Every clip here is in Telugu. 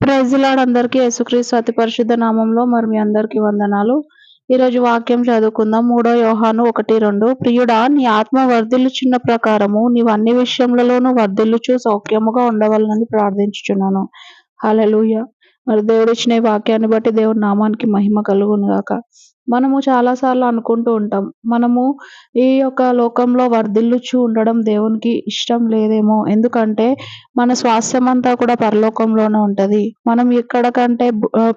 ప్రైజులాడ్ అందరికీ యేసుక్రీస్తు అతి పరిశుద్ధ నామంలో మరి మీ అందరికీ వందనాలు. ఈరోజు వాక్యం చదువుకుందాం. మూడో యోహాను ఒకటి రెండు. ప్రియుడా నీ ఆత్మ వర్ధిల్లుచున్న ప్రకారము. నీవు అన్ని విషయములలోనూ వర్ధిల్లుచు సౌఖ్యముగా ఉండవాలని ప్రార్థించుచున్నాను. హలలుయ మరి దేవుడు ఇచ్చిన వాక్యాన్ని బట్టి దేవుడి నామానికి మహిమ కలుగును గాక. మనము చాలాసార్లు అనుకుంటూ ఉంటాం మనము ఈ యొక్క లోకంలో వర్ధిల్లుచు ఉండడం దేవునికి ఇష్టం లేదేమో. ఎందుకంటే మన స్వాస్థ్యం అంతా కూడా పరలోకంలోనే ఉంటుంది. మనం ఇక్కడ కంటే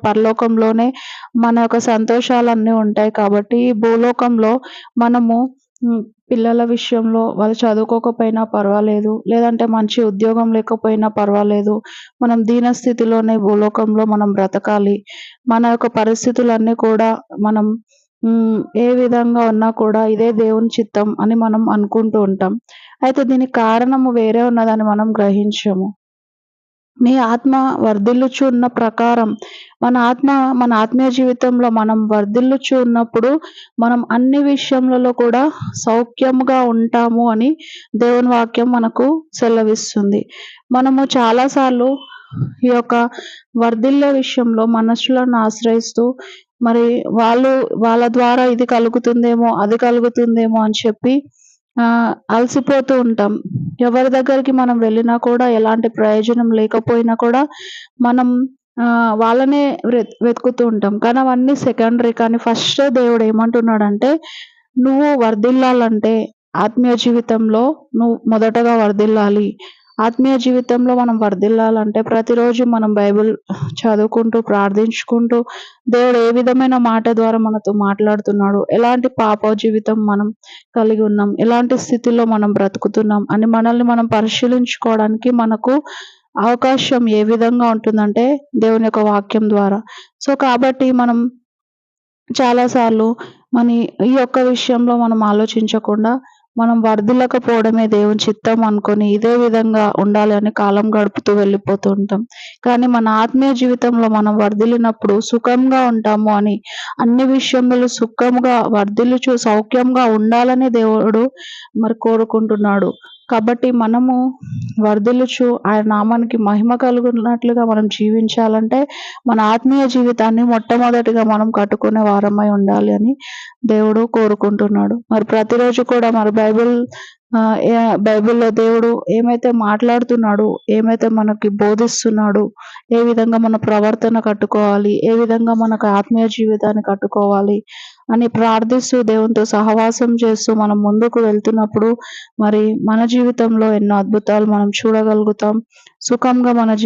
పరలోకంలోనే మన యొక్క సంతోషాలన్నీ ఉంటాయి కాబట్టి ఈ భూలోకంలో మనము పిల్లల విషయంలో వాళ్ళు చదువుకోకపోయినా పర్వాలేదు లేదంటే మంచి ఉద్యోగం లేకపోయినా పర్వాలేదు. మనం దీన స్థితిలోనే భూలోకంలో మనం బ్రతకాలి. మన యొక్క పరిస్థితులన్నీ కూడా మనం ఏ విధంగా ఉన్నా కూడా ఇదే దేవుని చిత్తం అని మనం అనుకుంటూ ఉంటాం. అయితే దీనికి కారణము వేరే ఉన్నదని మనం గ్రహించము. నీ ఆత్మ వర్ధిల్లుచు ఉన్న ప్రకారం మన ఆత్మ మన ఆత్మీయ జీవితంలో మనం వర్ధిల్లుచు ఉన్నప్పుడు మనం అన్ని విషయములలో కూడా సౌఖ్యముగా ఉంటాము అని దేవుని వాక్యం మనకు సెలవిస్తుంది. మనము చాలాసార్లు ఈ యొక్క వర్ధిల్లే విషయంలో మనుషులను ఆశ్రయిస్తూ మరి వాళ్ళు వాళ్ళ ద్వారా ఇది కలుగుతుందేమో అది కలుగుతుందేమో అని చెప్పి అలసిపోతూ ఉంటాం. ఎవరి దగ్గరికి మనం వెళ్ళినా కూడా ఎలాంటి ప్రయోజనం లేకపోయినా కూడా మనం వాళ్ళనే వెతుకుతూ ఉంటాం. కానీ అవన్నీ సెకండరీ. కానీ ఫస్ట్ దేవుడు ఏమంటున్నాడంటే నువ్వు వర్ధిల్లాలంటే ఆత్మీయ జీవితంలో నువ్వు మొదటగా వర్ధిల్లాలి. ఆత్మీయ జీవితంలో మనం వర్ధిల్లాలంటే ప్రతిరోజు మనం బైబిల్ చదువుకుంటూ ప్రార్థించుకుంటూ దేవుడు ఏ విధమైన మాట ద్వారా మనతో మాట్లాడుతున్నాడు ఎలాంటి పాప జీవితం మనం కలిగి ఉన్నాం ఎలాంటి స్థితిలో మనం బ్రతుకుతున్నాం అని మనల్ని మనం పరిశీలించుకోవడానికి మనకు అవకాశం ఏ విధంగా ఉంటుందంటే దేవుని యొక్క వాక్యం ద్వారా. సో కాబట్టి మనం చాలాసార్లు మన ఈ యొక్క విషయంలో మనం ఆలోచించకుండా మనం వర్ధిల్లకపోవడమే దేవుని చిత్తం అనుకొని ఇదే విధంగా ఉండాలి అని కాలం గడుపుతూ వెళ్ళిపోతూ ఉంటాం. కానీ మన ఆత్మీయ జీవితంలో మనం వర్ధిల్లినప్పుడు సుఖంగా ఉంటాము అని అన్ని విషయంలో సుఖంగా వర్ధిల్లుచు సౌఖ్యంగా ఉండాలని దేవుడు మరి కోరుకుంటున్నాడు. కాబట్టి మనము వర్ధిల్లుచు ఆయన నామానికి మహిమ కలుగునట్లుగా మనం జీవించాలంటే మన ఆత్మీయ జీవితాన్ని మొట్టమొదటిగా మనం కట్టుకునే వారమై ఉండాలి అని దేవుడు కోరుకుంటున్నాడు. మరి ప్రతిరోజు కూడా మరి బైబిల్ బైబిల్లో దేవుడు ఏమైతే మాట్లాడుతున్నాడు ఏమైతే మనకి బోధిస్తున్నాడు ఏ విధంగా మన ప్రవర్తన కట్టుకోవాలి ఏ విధంగా మనకు ఆత్మీయ జీవితాన్ని కట్టుకోవాలి అని ప్రార్థిస్తూ దేవునితో సహవాసం చేస్తూ మనం ముందుకు వెళ్తున్నప్పుడు మరి మన జీవితంలో ఎన్నో అద్భుతాలు మనం చూడగలుగుతాం. సుఖంగా మన జీవితం